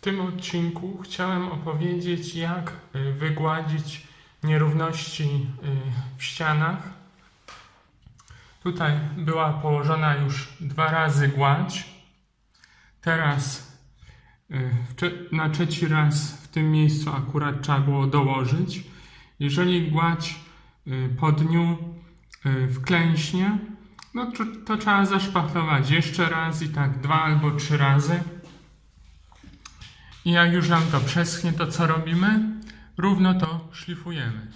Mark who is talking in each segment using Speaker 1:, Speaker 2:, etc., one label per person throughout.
Speaker 1: tym odcinku chciałem opowiedzieć, jak y, wygładzić nierówności y, w ścianach. Tutaj była położona już dwa razy gładź. Teraz y, w na trzeci raz w tym miejscu akurat trzeba było dołożyć. Jeżeli gładź po dniu wklęśnie, no to, to trzeba zaszpachlować jeszcze raz i tak dwa albo trzy razy. I jak już nam to przeschnie, to co robimy? Równo to szlifujemy.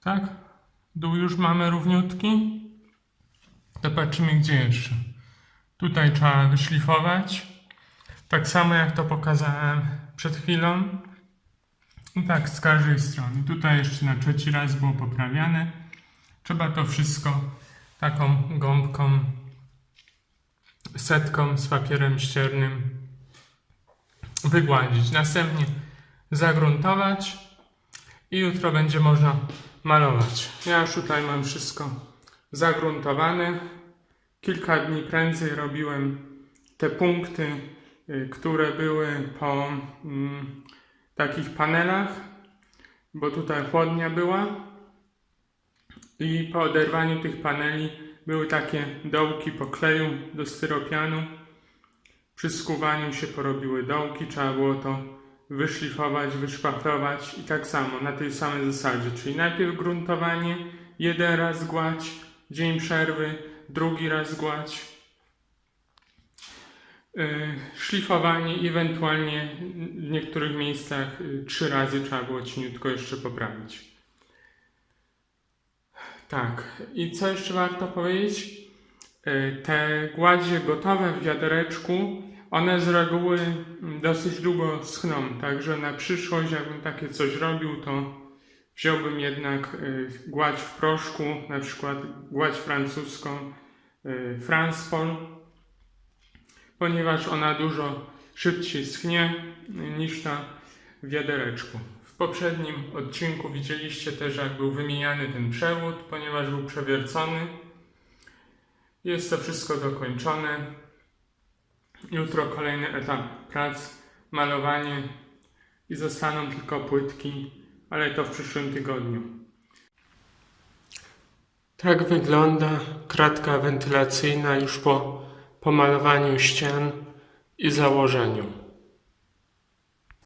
Speaker 1: Tak? Dół już mamy równiutki. To patrzymy gdzie jeszcze. Tutaj trzeba wyszlifować. Tak samo jak to pokazałem przed chwilą. I tak z każdej strony. Tutaj jeszcze na trzeci raz było poprawiane. Trzeba to wszystko taką gąbką, setką z papierem ściernym wygładzić. Następnie zagruntować i jutro będzie można malować. Ja już tutaj mam wszystko zagruntowane. Kilka dni prędzej robiłem te punkty, y, które były po mm, takich panelach, bo tutaj chłodnia była i po oderwaniu tych paneli były takie dołki po kleju do styropianu. Przy skuwaniu się porobiły dołki, trzeba było to wyszlifować, wyszpachlować i tak samo, na tej samej zasadzie, czyli najpierw gruntowanie, jeden raz gładź, dzień przerwy, drugi raz gładź, yy, szlifowanie, ewentualnie w niektórych miejscach yy, trzy razy trzeba było cieniutko jeszcze poprawić. Tak, i co jeszcze warto powiedzieć? Yy, Te gładzie gotowe w wiadereczku, one z reguły mm, dosyć długo schną, także na przyszłość, jakbym takie coś robił, to wziąłbym jednak y, gładź w proszku, na przykład gładź francuską y, Franspol, ponieważ ona dużo szybciej schnie y, niż ta w wiadereczku. W poprzednim odcinku widzieliście też, jak był wymieniany ten przewód, ponieważ był przewiercony. Jest to wszystko dokończone. Jutro kolejny etap prac, malowanie i zostaną tylko płytki, ale to w przyszłym tygodniu. Tak wygląda kratka wentylacyjna już po pomalowaniu ścian i założeniu.